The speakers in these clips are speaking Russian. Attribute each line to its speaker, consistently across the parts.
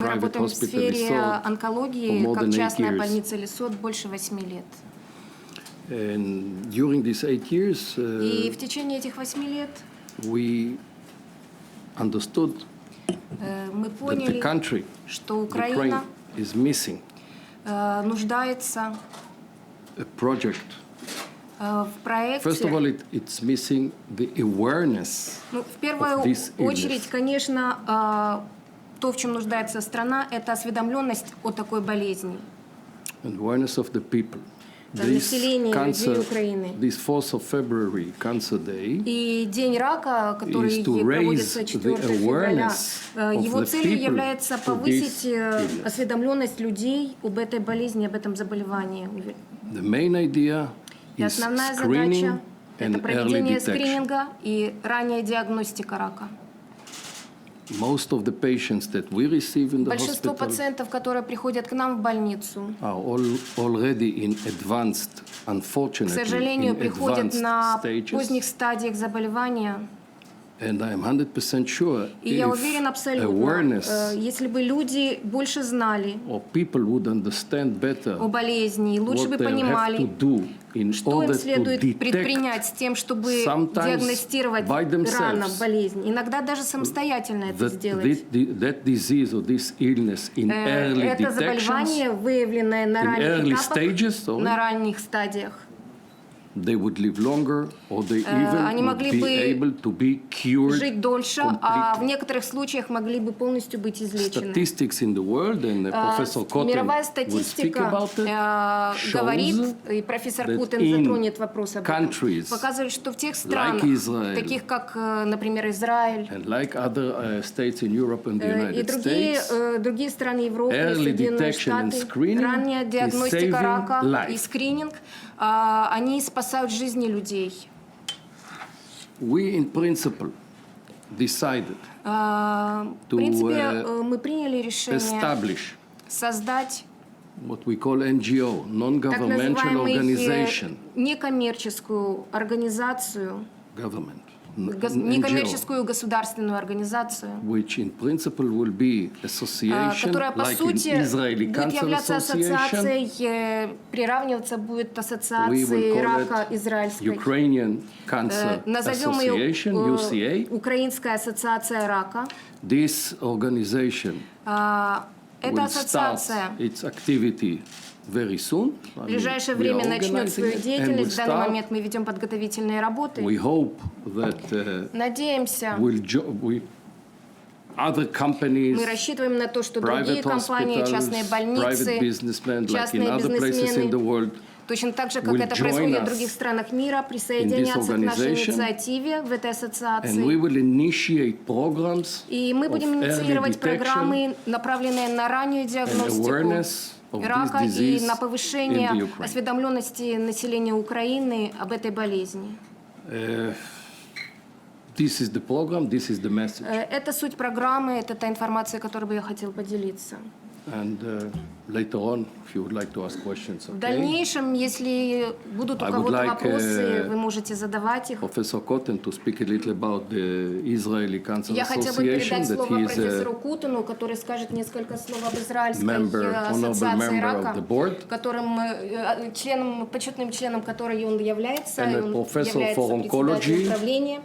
Speaker 1: Мы работаем в сфере онкологии, как частная больница Лисот больше восьми лет.
Speaker 2: And during these eight years, uh,
Speaker 1: И в течение этих восьми лет
Speaker 2: we understood
Speaker 1: э, мы
Speaker 2: that the
Speaker 1: поняли,
Speaker 2: country,
Speaker 1: что
Speaker 2: Ukraine,
Speaker 1: Украина
Speaker 2: is missing
Speaker 1: э, нуждается
Speaker 2: a project.
Speaker 1: э, в
Speaker 2: First of all,
Speaker 1: проекте.
Speaker 2: it, it's missing the awareness
Speaker 1: Ну, в первую
Speaker 2: of this illness.
Speaker 1: очередь, конечно, э, то, в чем нуждается страна, это осведомленность о такой болезни.
Speaker 2: and awareness of the people.
Speaker 1: Да, населения, людей Украины.
Speaker 2: this 4th of February, Cancer Day,
Speaker 1: И День рака, который проводится
Speaker 2: raise
Speaker 1: 4
Speaker 2: the
Speaker 1: февраля, э, его целью является повысить э, осведомленность людей об этой болезни, об этом заболевании.
Speaker 2: the main idea
Speaker 1: И основная задача – это проведение скрининга и ранняя диагностика рака.
Speaker 2: Most of the patients that we receive in the
Speaker 1: Большинство
Speaker 2: hospital
Speaker 1: пациентов, которые приходят к нам в больницу,
Speaker 2: are all, already in advanced,
Speaker 1: к
Speaker 2: unfortunately,
Speaker 1: сожалению,
Speaker 2: in
Speaker 1: приходят
Speaker 2: advanced
Speaker 1: на
Speaker 2: stages.
Speaker 1: поздних стадиях заболевания.
Speaker 2: And I am 100% sure
Speaker 1: И я уверен абсолютно, э, если бы люди больше знали о болезни, и лучше бы понимали, Что им следует предпринять с тем, чтобы диагностировать рано болезнь? Иногда даже самостоятельно это сделать. Э, Это заболевание, выявленное на ранних этапах, на ранних стадиях.
Speaker 2: They would live longer or they even
Speaker 1: они
Speaker 2: would
Speaker 1: могли
Speaker 2: be
Speaker 1: бы
Speaker 2: able to be cured
Speaker 1: Жить дольше, а в
Speaker 2: completely.
Speaker 1: некоторых случаях могли бы полностью быть излечены.
Speaker 2: Statistics in the world, and uh,
Speaker 1: Э,
Speaker 2: Professor Cotton
Speaker 1: Мировая
Speaker 2: will speak
Speaker 1: статистика
Speaker 2: about it,
Speaker 1: э,
Speaker 2: shows
Speaker 1: говорит, и профессор
Speaker 2: that
Speaker 1: Кутен
Speaker 2: in
Speaker 1: затронет вопрос об этом,
Speaker 2: countries
Speaker 1: показывает, что в тех странах,
Speaker 2: Israel
Speaker 1: таких как, э, например, Израиль,
Speaker 2: and like other uh, states in Europe and the
Speaker 1: Э, И
Speaker 2: United
Speaker 1: другие,
Speaker 2: States,
Speaker 1: э, другие страны Европы,
Speaker 2: Early
Speaker 1: Соединенные
Speaker 2: detection and
Speaker 1: Штаты,
Speaker 2: screening
Speaker 1: ранняя
Speaker 2: is
Speaker 1: диагностика
Speaker 2: saving
Speaker 1: рака
Speaker 2: life.
Speaker 1: и скрининг, а, они спасают жизни людей.
Speaker 2: we in principle decided
Speaker 1: В
Speaker 2: To,
Speaker 1: принципе,
Speaker 2: э,
Speaker 1: э, мы приняли решение
Speaker 2: establish
Speaker 1: создать
Speaker 2: what we call NGO, non-governmental
Speaker 1: э,
Speaker 2: organization,
Speaker 1: некоммерческую организацию,
Speaker 2: government,
Speaker 1: гос- некоммерческую государственную организацию,
Speaker 2: which in principle will be
Speaker 1: а,
Speaker 2: association,
Speaker 1: которая по
Speaker 2: like
Speaker 1: сути будет являться ассоциацией, э, приравниваться будет ассоциации рака израильской.
Speaker 2: Ukrainian Cancer
Speaker 1: Э, Назовем ее
Speaker 2: Association,
Speaker 1: э,
Speaker 2: UCA.
Speaker 1: Украинская ассоциация рака.
Speaker 2: This organization Will
Speaker 1: ассоциация
Speaker 2: start its activity very soon. I
Speaker 1: в ближайшее время начнет свою деятельность. В данный момент мы ведем подготовительные работы.
Speaker 2: We hope that uh,
Speaker 1: Надеемся,
Speaker 2: will jo- we, other companies,
Speaker 1: мы рассчитываем на то, что другие компании, частные
Speaker 2: in
Speaker 1: частные бизнесмены, точно так же, как это происходит в других странах мира, присоединятся к нашей инициативе в этой ассоциации. И мы будем инициировать программы, направленные на раннюю диагностику рака и на повышение осведомленности населения Украины об этой болезни.
Speaker 2: Uh, this is the program, this is the message.
Speaker 1: Э, Это суть программы, это та информация, которой бы я хотел поделиться.
Speaker 2: And uh, later on, if you would like to ask questions,
Speaker 1: В
Speaker 2: okay?
Speaker 1: дальнейшем, если будут у
Speaker 2: I would
Speaker 1: кого-то
Speaker 2: like,
Speaker 1: вопросы,
Speaker 2: э,
Speaker 1: вы можете задавать их.
Speaker 2: Professor Cotton to speak a little about the Israeli Cancer
Speaker 1: Я хотела бы
Speaker 2: Association,
Speaker 1: передать
Speaker 2: that
Speaker 1: слово
Speaker 2: he is
Speaker 1: профессору
Speaker 2: a
Speaker 1: Кутину, который скажет несколько слов об израильской
Speaker 2: member,
Speaker 1: э,
Speaker 2: honorable
Speaker 1: ассоциации
Speaker 2: member
Speaker 1: рака,
Speaker 2: of the board.
Speaker 1: которым, э, членом, почетным членом которой он является,
Speaker 2: And
Speaker 1: и
Speaker 2: a
Speaker 1: он
Speaker 2: professor
Speaker 1: является
Speaker 2: for
Speaker 1: председателем
Speaker 2: oncology.
Speaker 1: правления.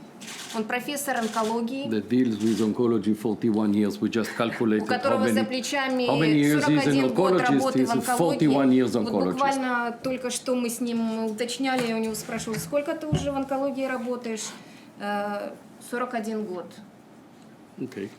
Speaker 1: Он профессор онкологии,
Speaker 2: that deals with oncology 41 years. We just
Speaker 1: у
Speaker 2: calculated how
Speaker 1: которого за
Speaker 2: many,
Speaker 1: плечами
Speaker 2: how many years he's an
Speaker 1: 41 год
Speaker 2: oncologist.
Speaker 1: работы
Speaker 2: He's
Speaker 1: в онкологии.
Speaker 2: 41 years
Speaker 1: Вот
Speaker 2: oncologist.
Speaker 1: буквально только что мы с ним уточняли, я у него спрашивала, сколько ты уже в онкологии работаешь? Э, 41 год.
Speaker 2: Okay.